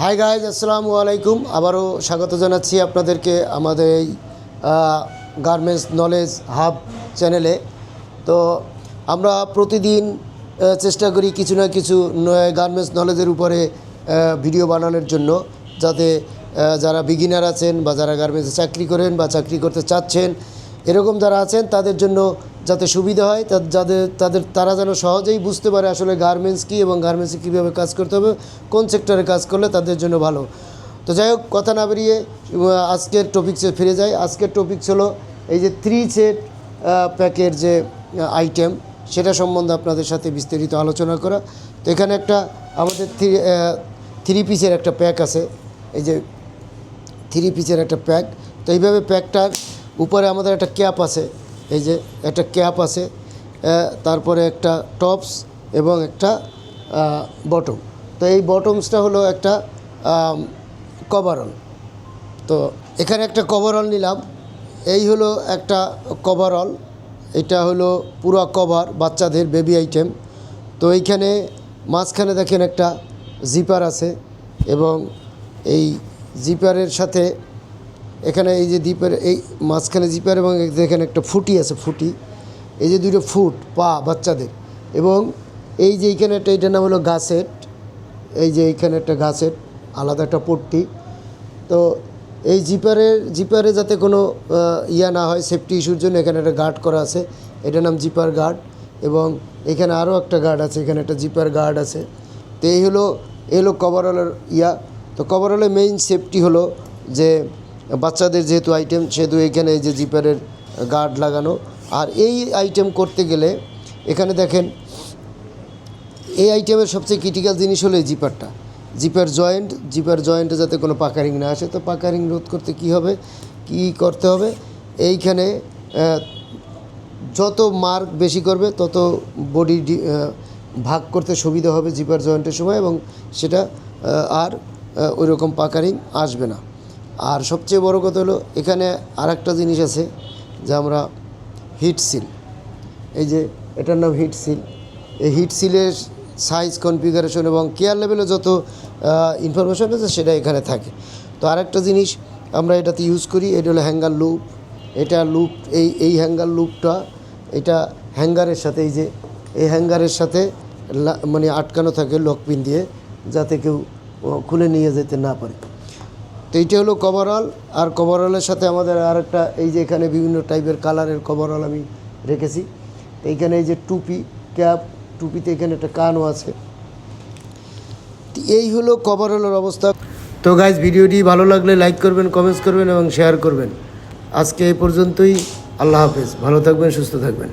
Hi guys আসসালামু আলাইকুম আবারও স্বাগত জানাচ্ছি আপনাদেরকে আমাদের এই গার্মেন্টস নলেজ হাব চ্যানেলে তো আমরা প্রতিদিন চেষ্টা করি কিছু না কিছু গার্মেন্টস নলেজের উপরে ভিডিও বানানোর জন্য, যাতে যারা বিগিনার আছেন বা যারা গার্মেন্টসে চাকরি করেন বা চাকরি করতে চাচ্ছেন, এরকম যারা আছেন, তাদের জন্য যাতে সুবিধা হয় যাদের, তাদের, তারা যেন সহজেই বুঝতে পারে আসলে গার্মেন্টস কী এবং গার্মেন্টসে কীভাবে কাজ করতে হবে, কোন সেক্টরে কাজ করলে তাদের জন্য ভালো। তো যাই হোক, কথা না বেরিয়ে আজকের টপিক্সে ফিরে যাই। আজকের টপিক্স হলো এই যে থ্রি সেট প্যাকের যে আইটেম সেটা সম্বন্ধে আপনাদের সাথে বিস্তারিত আলোচনা করা। তো এখানে একটা আমাদের থ্রি থ্রি পিসের একটা প্যাক আছে। এই যে থ্রি পিসের একটা প্যাক তো এইভাবে প্যাকটার উপরে আমাদের একটা ক্যাপ আছে। এই যে একটা ক্যাপ আছে তারপরে একটা টপস এবং একটা বটম। তো এই বটমসটা হলো একটা কভারল তো এখানে একটা কভারল নিলাম। এই হলো একটা কভারল এটা হলো পুরো কভার, বাচ্চাদের বেবি আইটেম। তো এইখানে মাঝখানে দেখেন একটা জিপার আছে এবং এই জিপারের সাথে এখানে এই যে দ্বীপের এই মাঝখানে জিপার এবং এখানে একটা ফুটি আছে, ফুটি। এই যে দুটো ফুট, পা, বাচ্চাদের। এবং এই যে এইখানে একটা, এটার নাম হলো গাছেট। এই যে এইখানে একটা গাছেট, আলাদা একটা পট্টি। তো এই জিপারের জিপারে যাতে কোনো ইয়া না হয় সেফটি ইস্যুর জন্য এখানে একটা গার্ড করা আছে। এটার নাম জিপার গার্ড এবং এখানে আরও একটা গার্ড আছে, এখানে একটা জিপার গার্ড আছে। তো এই হলো এই হলো কভারঅলের ইয়া। তো কভারঅলের মেইন সেফটি হলো যে বাচ্চাদের যেহেতু আইটেম সেহেতু এখানে এই যে জিপারের গার্ড লাগানো। আর এই আইটেম করতে গেলে, এখানে দেখেন, এই আইটেমের সবচেয়ে ক্রিটিক্যাল জিনিস হলো এই জিপারটা জিপার জয়েন্ট জিপার জয়েন্টে যাতে কোনো পাকারিং না আসে। তো পাকারিং রোধ করতে কি হবে? কি করতে হবে? এইখানে যত মার্ক বেশি করবে, তত বডি ভাগ করতে সুবিধা হবে জিপার জয়েন্টের সময় এবং সেটা আর ওই রকম পাকারিং আসবে না। আর সবচেয়ে বড় কথা হলো, এখানে আর একটা জিনিস আছে যে আমরা হিট সিল। এই যে এটার নাম হিট সিল। এই হিট সিলের সাইজ, কনফিগারেশন এবং কেয়ার লেভেলে যত ইনফরমেশন আছে সেটা এখানে থাকে। তো আরেকটা জিনিস আমরা এটাতে ইউজ করি, এটা হলো হ্যাঙ্গার লুপ এটা লুপ এই এই হ্যাঙ্গার লুপটা এটা হ্যাঙ্গারের সাথে, এই যে, এই হ্যাঙ্গারের সাথে মানে আটকানো থাকে লকপিন দিয়ে, যাতে কেউ খুলে নিয়ে যেতে না পারে। তো এইটা হলো কভারঅল আর কভারঅলের সাথে আমাদের আর একটা এই যে এখানে বিভিন্ন টাইপের কালারের কভারঅল আমি রেখেছি। তো এইখানে এই যে টুপি ক্যাপ টুপিতে এখানে একটা কানও আছে। এই হলো কভারঅলের অবস্থা। তো গাইজ ভিডিওটি ভালো লাগলে লাইক করবেন কমেন্টস করবেন এবং শেয়ার করবেন। আজকে এই পর্যন্তই, আল্লাহ হাফেজ। ভালো থাকবেন, সুস্থ থাকবেন।